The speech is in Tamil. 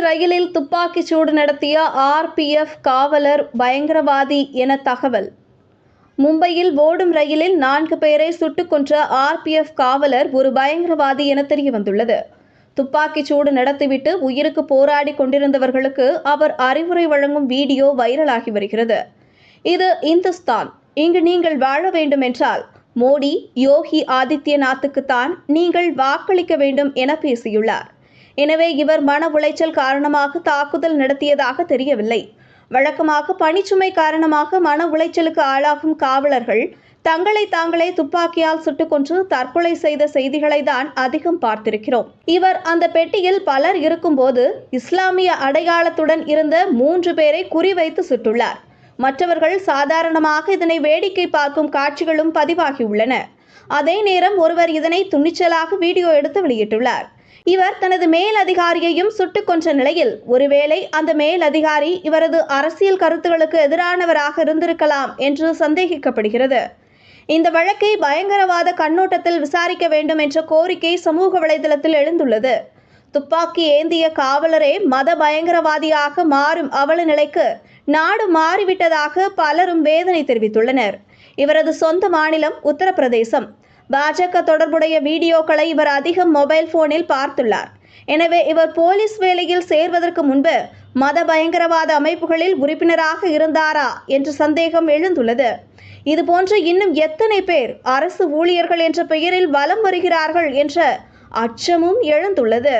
ரயிலில் துப்பாக்கிச் சூடு நடத்திய ஆர்பிஎஃப் காவலர் பயங்கரவாதி என தகவல். மும்பையில் ஓடும் ரயிலில் நான்கு பேரை சுட்டுக் கொன்ற ஆர்பிஎஃப் காவலர் ஒரு பயங்கரவாதி என தெரியவந்துள்ளது. துப்பாக்கிச் சூடு நடத்திவிட்டு உயிருக்கு போராடி கொண்டிருந்தவர்களுக்கு அவர் அறிவுரை வழங்கும் வீடியோ வைரலாகி வருகிறது. இது இந்துஸ்தான். இங்கு நீங்கள் வாழ வேண்டும் என்றால் மோடி யோகி ஆதித்யநாத்துக்குத்தான் நீங்கள் வாக்களிக்க வேண்டும் என பேசியுள்ளார். எனவே இவர் மன உளைச்சல் காரணமாக தாக்குதல் நடத்தியதாக தெரியவில்லை. வழக்கமாக பணிச்சுமை காரணமாக மன உளைச்சலுக்கு ஆளாகும் காவலர்கள் தங்களை தாங்களே துப்பாக்கியால் சுட்டுக்கொன்று தற்கொலை செய்த செய்திகளை தான் அதிகம் பார்த்திருக்கிறோம். இவர் அந்த பெட்டியில் பலர் இருக்கும்போது இஸ்லாமிய அடையாளத்துடன் இருந்த மூன்று பேரை குறிவைத்து சுட்டுள்ளார். மற்றவர்கள் சாதாரணமாக இதனை வேடிக்கை பார்க்கும் காட்சிகளும் பதிவாகியுள்ளன அதே நேரம் ஒருவர் இதனை துணிச்சலாக வீடியோ எடுத்து வெளியிட்டுள்ளார். இவர் தனது மேல் அதிகாரியையும் சுட்டுக் கொன்ற நிலையில் ஒருவேளை அந்த மேல் அதிகாரி இவரது அரசியல் கருத்துகளுக்கு எதிரானவராக இருந்திருக்கலாம் என்று சந்தேகிக்கப்படுகிறது. இந்த வழக்கை பயங்கரவாத கண்ணோட்டத்தில் விசாரிக்க வேண்டும் என்ற கோரிக்கை சமூக வலைதளத்தில் எழுந்துள்ளது. துப்பாக்கி ஏந்திய காவலரே மத பயங்கரவாதியாக மாறும் அவல நிலைக்கு நாடு மாறிவிட்டதாக பலரும் வேதனை தெரிவித்துள்ளனர். இவரது சொந்த மாநிலம் உத்தரப்பிரதேசம். பாஜக தொடர்புடைய வீடியோக்களை இவர் அதிகம் மொபைல் போனில் பார்த்துள்ளார். எனவே இவர் போலீஸ் வேலையில் சேர்வதற்கு முன்பு மத பயங்கரவாத அமைப்புகளில் உறுப்பினராக இருந்தாரா என்ற சந்தேகம் எழுந்துள்ளது. இதுபோன்று இன்னும் எத்தனை பேர் அரசு ஊழியர்கள் என்ற பெயரில் வலம் வருகிறார்கள் என்ற அச்சமும் எழுந்துள்ளது.